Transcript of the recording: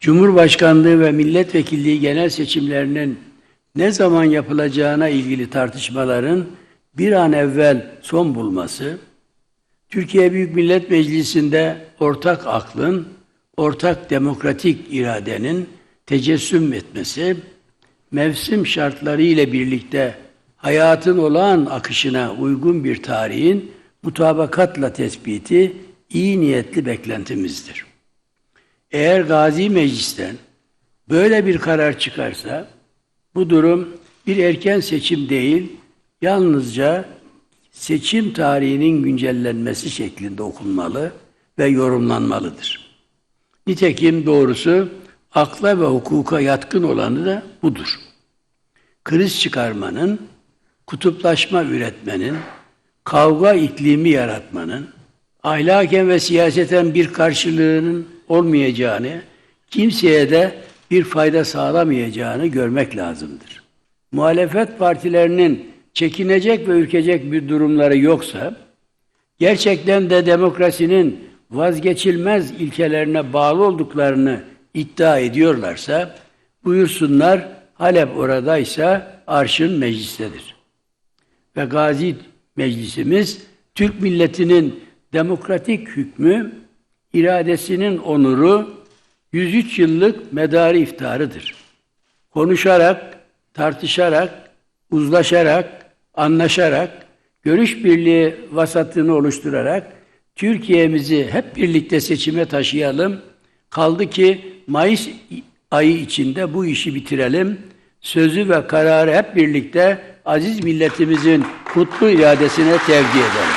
Cumhurbaşkanlığı ve milletvekilliği genel seçimlerinin ne zaman yapılacağına ilgili tartışmaların bir an evvel son bulması, Türkiye Büyük Millet Meclisi'nde ortak aklın, ortak demokratik iradenin tecessüm etmesi, mevsim şartları ile birlikte hayatın olağan akışına uygun bir tarihin mutabakatla tespiti iyi niyetli beklentimizdir. Eğer Gazi Meclis'ten böyle bir karar çıkarsa bu durum bir erken seçim değil, yalnızca seçim tarihinin güncellenmesi şeklinde okunmalı ve yorumlanmalıdır. Nitekim doğrusu akla ve hukuka yatkın olanı da budur. Kriz çıkarmanın, kutuplaşma üretmenin, kavga iklimi yaratmanın, ahlaken ve siyaseten bir karşılığının olmayacağını, kimseye de bir fayda sağlamayacağını görmek lazımdır. Muhalefet partilerinin çekinecek ve ürkecek bir durumları yoksa, gerçekten de demokrasinin vazgeçilmez ilkelerine bağlı olduklarını iddia ediyorlarsa, buyursunlar Halep oradaysa arşın meclistedir. Ve Gazi Meclisimiz Türk milletinin demokratik hükmü, iradesinin onuru 103 yıllık medarı iftarıdır. Konuşarak, tartışarak, uzlaşarak, anlaşarak, görüş birliği vasatını oluşturarak Türkiye'mizi hep birlikte seçime taşıyalım. Kaldı ki Mayıs ayı içinde bu işi bitirelim. Sözü ve kararı hep birlikte aziz milletimizin kutlu iradesine tevdi edelim.